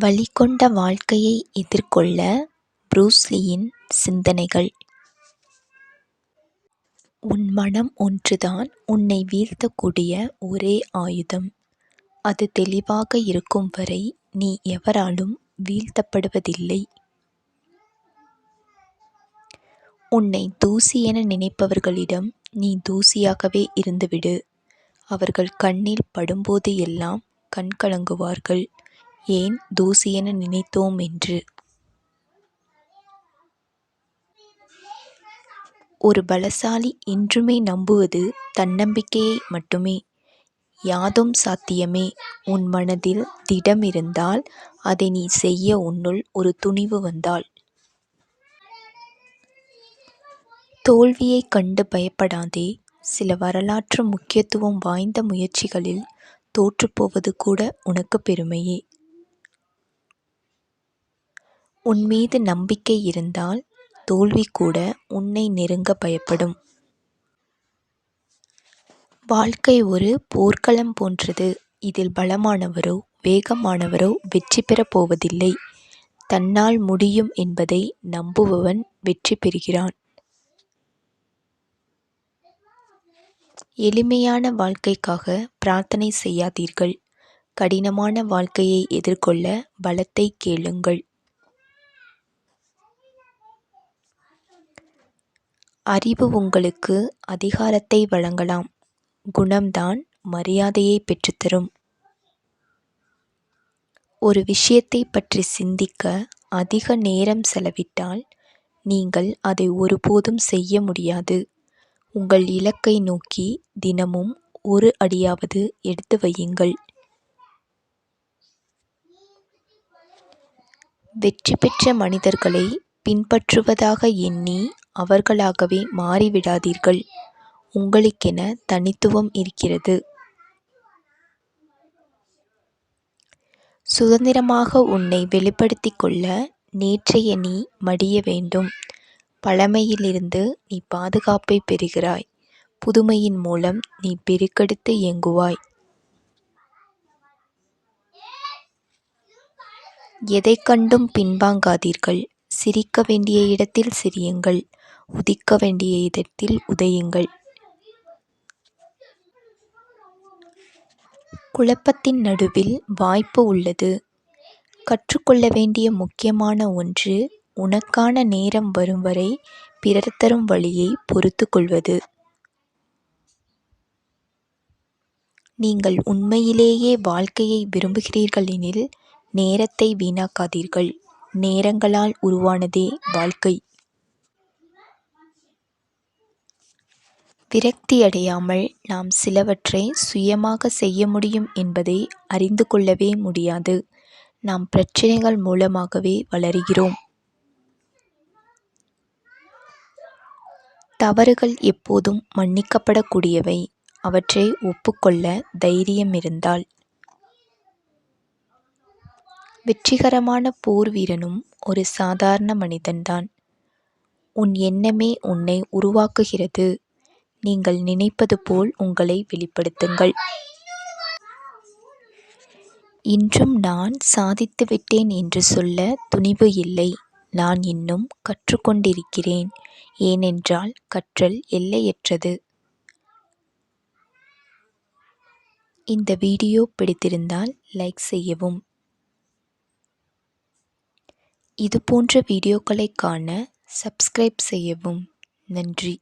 வலிகொண்ட வாழ்க்கையை எதிர்கொள்ள ப்ரூஸ்லியின் சிந்தனைகள் உன் மனம் ஒன்றுதான் உன்னை வீழ்த்தக்கூடிய ஒரே ஆயுதம். அது தெளிவாக இருக்கும் வரை நீ எவராலும் வீழ்த்தப்படுவதில்லை. உன்னை தூசி என நினைப்பவர்களிடம் நீ தூசியாகவே இருந்துவிடு. அவர்கள் கண்ணில் படும்போது எல்லாம் கண்கலங்குவார்கள் ஏன் தூசியென நினைத்தோம் என்று. ஒரு பலசாலி என்றுமே நம்புவது தன்னம்பிக்கையை மட்டுமே. யாதும் சாத்தியமே உன் மனதில் திடம் இருந்தால் அதை நீ செய்ய உன்னுள் ஒரு துணிவு வந்தால். தோல்வியைக் கண்டு பயப்படாதே சில வரலாற்று முக்கியத்துவம் வாய்ந்த முயற்சிகளில் தோற்றுப்போவது கூட உனக்கு பெருமையே. உன்மீது நம்பிக்கை இருந்தால் தோல்வி கூட உன்னை நெருங்க பயப்படும். வாழ்க்கை ஒரு போர்க்களம் போன்றது இதில் பலமானவரோ வேகமானவரோ வெற்றி பெறப் போவதில்லை. தன்னால் முடியும் என்பதை நம்புபவன் வெற்றி பெறுகிறான். எளிமையான வாழ்க்கைக்காக பிரார்த்தனை செய்யாதீர்கள் கடினமான வாழ்க்கையை எதிர்கொள்ள பலத்தைக் கேளுங்கள். அறிவு உங்களுக்கு அதிகாரத்தை வழங்கலாம் குணம்தான் மரியாதையைப் பெற்றுத்தரும். ஒரு விஷயத்தைப் பற்றி சிந்திக்க அதிக நேரம் செலவிட்டால் நீங்கள் அதை ஒருபோதும் செய்ய முடியாது. உங்கள் இலக்கை நோக்கி தினமும் ஒரு அடியாவது எடுத்து வையுங்கள். வெற்றி பெற்ற மனிதர்களை பின்பற்றுவதாக எண்ணி அவர்களாகவே மாறிவிடாதீர்கள். உங்களுக்கென தனித்துவம் இருக்கிறது. சுதந்திரமாக உன்னை வெளிப்படுத்திக் கொள்ள நேற்றைய நீ மடிய வேண்டும். பழமையிலிருந்து நீ பாதுகாப்பைப் பெறுகிறாய் புதுமையின் மூலம் நீ பெருக்கெடுத்து இயங்குவாய். எதை கண்டும் பின்வாங்காதீர்கள் சிரிக்க வேண்டிய இடத்தில் சிரியுங்கள் உதிக்க வேண்டிய இடத்தில் உதையுங்கள். குழப்பத்தின் நடுவில் வாய்ப்பு உள்ளது. கற்றுக்கொள்ள வேண்டிய முக்கியமான ஒன்று உனக்கான நேரம் வரும் வரை பிறர் தரும் வழியைப் பொறுத்துக்கொள்வது. நீங்கள் உண்மையிலேயே வாழ்க்கையை விரும்புகிறீர்கள் எனில் நேரத்தை வீணாக்காதீர்கள். நேரங்களால் உருவானதே வாழ்க்கை. விரக்தியடையாமல் நாம் சிலவற்றை சுயமாக செய்ய முடியும் என்பதை அறிந்து கொள்ளவே முடியாது. நாம் பிரச்சினைகள் மூலமாகவே வளருகிறோம். தவறுகள் எப்போதும் மன்னிக்கப்படக்கூடியவை அவற்றை ஒப்புக்கொள்ள தைரியம் இருந்தால் வெற்றிகரமான போர் வீரனும் ஒரு சாதாரண மனிதன்தான். உன் எண்ணமே உன்னை உருவாக்குகிறது. நீங்கள் நினைப்பது போல் உங்களை வெளிப்படுத்துங்கள். இன்றும் நான் சாதித்துவிட்டேன் என்று சொல்ல துணிவு இல்லை. நான் இன்னும் கற்றுக்கொண்டிருக்கிறேன் ஏனென்றால் கற்றல் எல்லையற்றது. இந்த வீடியோ பிடித்திருந்தால் லைக் செய்யவும். இதுபோன்ற வீடியோக்களை காண சப்ஸ்கிரைப் செய்யவும். நன்றி.